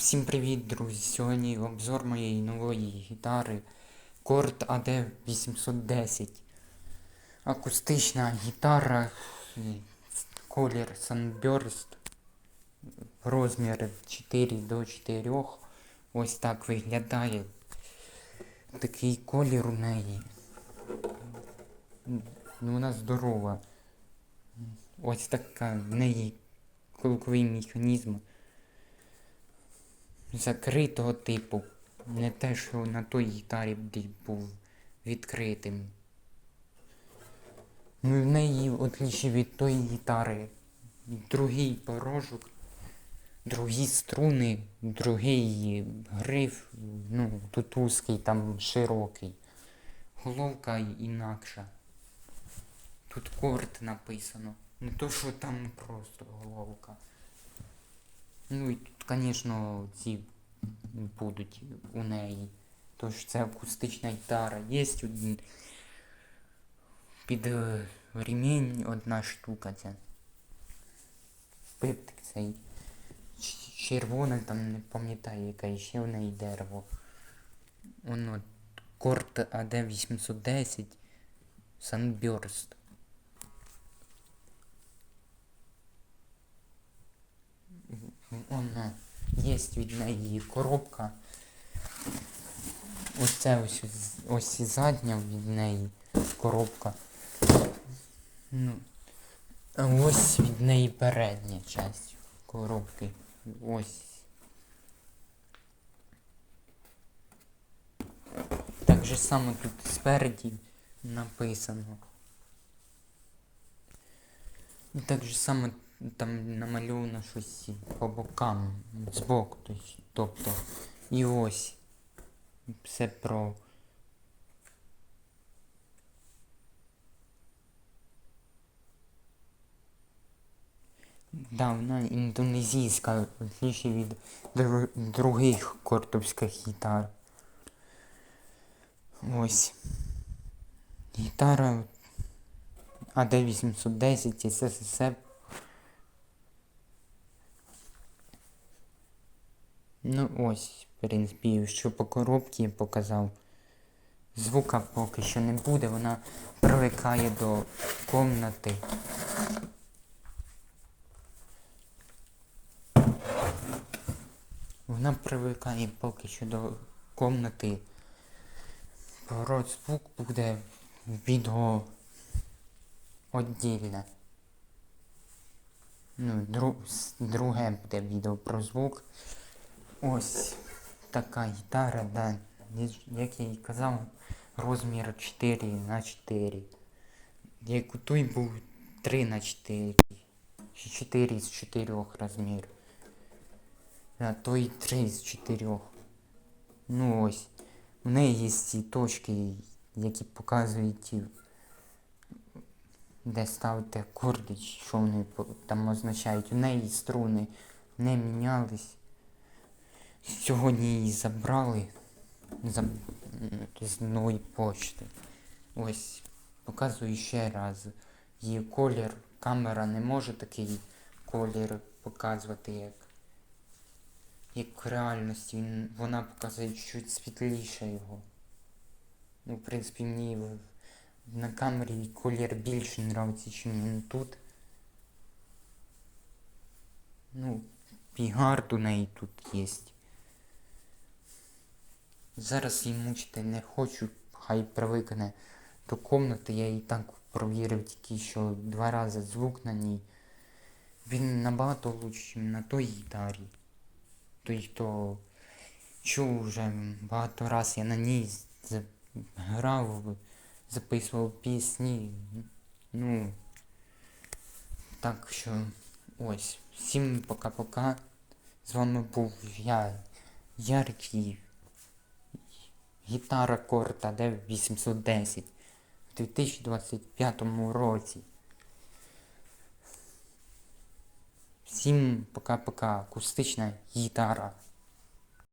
Всім привіт, друзі! Сьогодні обзор моєї нової гітари Korg AD810. Акустична гітара, е, колір Sunburst, розмір 4 до 4. Ось так виглядає. Такий колір у неї. Ну, Вона здорова. Ось така в неї колковий механізм закритого типу. Не те, що на той гітарі був відкритим. Ну і в неї, в отличі від тої гітари, другий порожок, другі струни, другий гриф, ну, тут узкий, там широкий. Головка інакша. Тут корд написано. Не то, що там просто головка. Ну і тут, звісно, ці будуть у неї. Тож це акустична гітара. Є один під е, ремінь одна штука ця. Пиптик цей. Ч- Червоне, там не пам'ятаю, яке ще в неї дерево. Воно Корт AD810 Sunburst. Вона є від неї коробка. Оце ось ось і задня від неї коробка. Ну, а ось від неї передня часть коробки. Ось. Так же само тут спереді написано. Так же само там намальовано щось по бокам, збоку, тобто. І ось. Все про. Да, вона індонезійська, в від дру- других кортовських гітар. Ось. Гітара АД810 СССР. Ну ось, в принципі, що по коробці показав. Звука поки що не буде, вона привикає до комнати. Вона привикає поки що до комнати. Поворот звук буде відео віддільне. Ну, дру, с- друге буде відео про звук. Ось така гітара, да, як я і казав, розмір 4 на 4. Як у той був 3 на 4. 4 з 4 розмір. А той 3 з 4. Ну ось. У неї є ці точки, які показують, де ставити акорди, що вони там означають. У неї струни не мінялись. Сьогодні її забрали за, з нової почти. Ось, показую ще раз. Її колір, камера не може такий колір показувати, як, як в реальності. Він, вона показує чуть світліше його. Ну, в принципі, мені на камері колір більше нравиться, ніж він тут. Ну, пігард у неї тут є. Зараз її мучити не хочу, хай привикне до комнати. Я і так провірив тільки що два рази звук на ній. Він набагато лучше, ніж на той гітарі. Той, хто чув вже багато раз я на ній грав, записував пісні. Ну, так що ось. Всім пока-пока. З вами був я, Яркий. Гітара Корта D810 в 2025 році. Всім пока-пока. Акустична гітара.